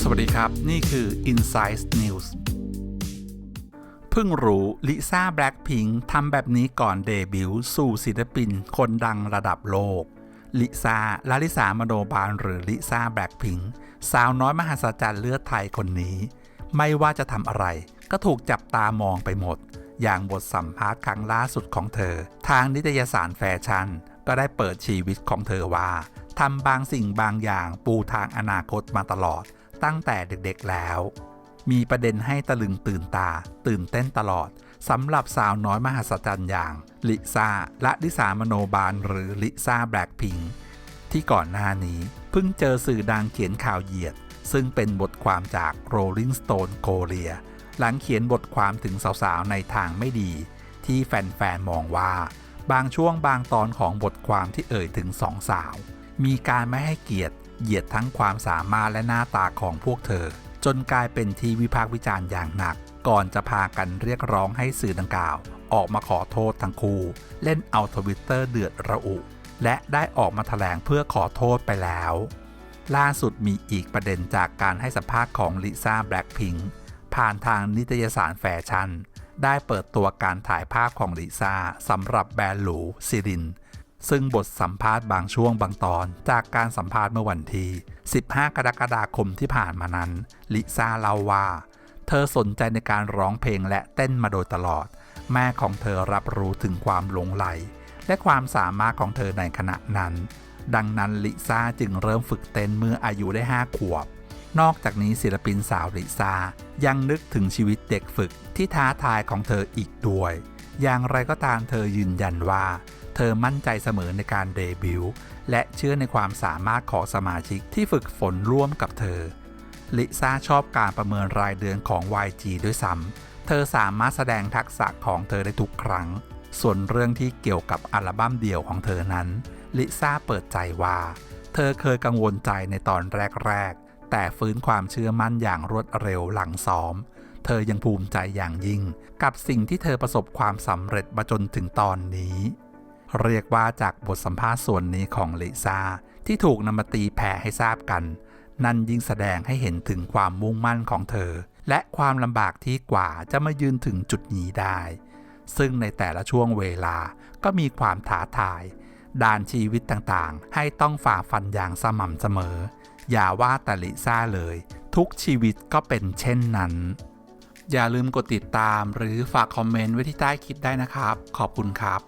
สวัสดีครับ นี่คือ Insight News เพิ่งรู้ลิซ่าแบล็ k พิงทำแบบนี้ก่อนเดบิวต์สู่ศิลปินคนดังระดับโลกลิซ่าลาลิสามโนบาลหรือลิซ่าแบล็ k พิงสาวน้อยมหัศจรรย์เลือดไทยคนนี้ ไม่ว่าจะทำอะไร ก็ถูกจับตามองไปหมด อย่างบทสัมภาษณ์ครั้งล่าสุดของเธอ ทางนิตยสารแฟชั่น ก็ได้เปิดชีวิตของเธอว่าทำบางสิ่งบางอย่างปูทางอนาคตมาตลอด ตั้งแต่เด็กๆแล้ว มีประเด็นให้ตะลึงตื่นตา ตื่นเต้นตลอดสำหรับสาวน้อยมหัศจรรย์อย่าง ลิซ่าและลิสามโนบาลหรือลิซ่าแบล็กพิงที่ก่อนหน้านี้เพิ่งเจอสื่อดังเขียนข่าวเหยียด ซึ่งเป็นบทความจาก Rolling Stone Korea หลังเขียนบทความถึงสาวๆในทางไม่ดี ที่แฟนๆมองว่า บางช่วงบางตอนของบทความที่เอ่ยถึงสองสาว มีการไม่ให้เกียรติเหยียดทั้งความสามารถและหน้าตาของพวกเธอ จนกลายเป็นที่วิพากษ์วิจารณ์อย่างหนัก ก่อนจะพากันเรียกร้องให้สื่อดังกล่าว ออกมาขอโทษทั้งคู่ เล่นเอาทวิตเตอร์เดือดระอุ และได้ออกมาแถลงเพื่อขอโทษไปแล้ว ล่าสุดมีอีกประเด็นจากการให้สัมภาษณ์ของลิซ่าแบล็ k พิงผ่านทางนิตยสารแฟชั่น ได้เปิดตัวการถ่ายภาพของลิซ่าสำหรับแบรนด์หรูซิริน ซึ่งบทสัมภาษณ์บางช่วงบางตอนจากการสัมภาษณ์เมื่อวันที่ 15 กรกฎาคมที่ผ่านมานั้น ลิซ่าเล่าว่า เธอสนใจในการร้องเพลงและเต้นมาโดยตลอด แม่ของเธอรับรู้ถึงความหลงไหล และความสามารถของเธอในขณะนั้น ดังนั้นลิซ่าจึงเริ่มฝึกเต้นเมื่ออายุได้ 5 ขวบ นอกจากนี้ศิลปินสาวลิซายังนึกถึงชีวิตเด็กฝึกที่ท้าทายของเธออีกด้วย อย่างไรก็ตามเธอยืนยันว่า เธอมั่นใจเสมอในการเดบิวต์และเชื่อในความสามารถของสมาชิกที่ฝึกฝนร่วมกับเธอ ลิซ่าชอบการประเมินรายเดือนของ YG ด้วยซ้ำ เธอสามารถแสดงทักษะของเธอได้ทุกครั้ง ส่วนเรื่องที่เกี่ยวกับอัลบั้มเดี่ยวของเธอนั้น ลิซ่าเปิดใจว่า เธอเคยกังวลใจในตอนแรกๆ แต่ฟื้นความเชื่อมั่นอย่างรวดเร็วหลังซ้อม เธอยังภูมิใจอย่างยิ่ง กับสิ่งที่เธอประสบความสำเร็จมาจนถึงตอนนี้ เรียกว่าจากบทสัมภาษณ์ส่วนนี้ของลิซ่าที่ถูกนำมาตีแผ่ให้ทราบกัน นั่นยิ่งแสดงให้เห็นถึงความมุ่งมั่นของเธอ และความลำบากที่กว่าจะมายืนถึงจุดนี้ได้ ซึ่งในแต่ละช่วงเวลาก็มีความท้าทายด้านชีวิตต่างๆ ให้ต้องฝ่าฟันอย่างสม่ำเสมอ อย่าว่าแต่ลิซ่าเลย ทุกชีวิตก็เป็นเช่นนั้น อย่าลืมกดติดตามหรือฝากคอมเมนต์ไว้ที่ใต้คลิปได้นะครับ ขอบคุณครับ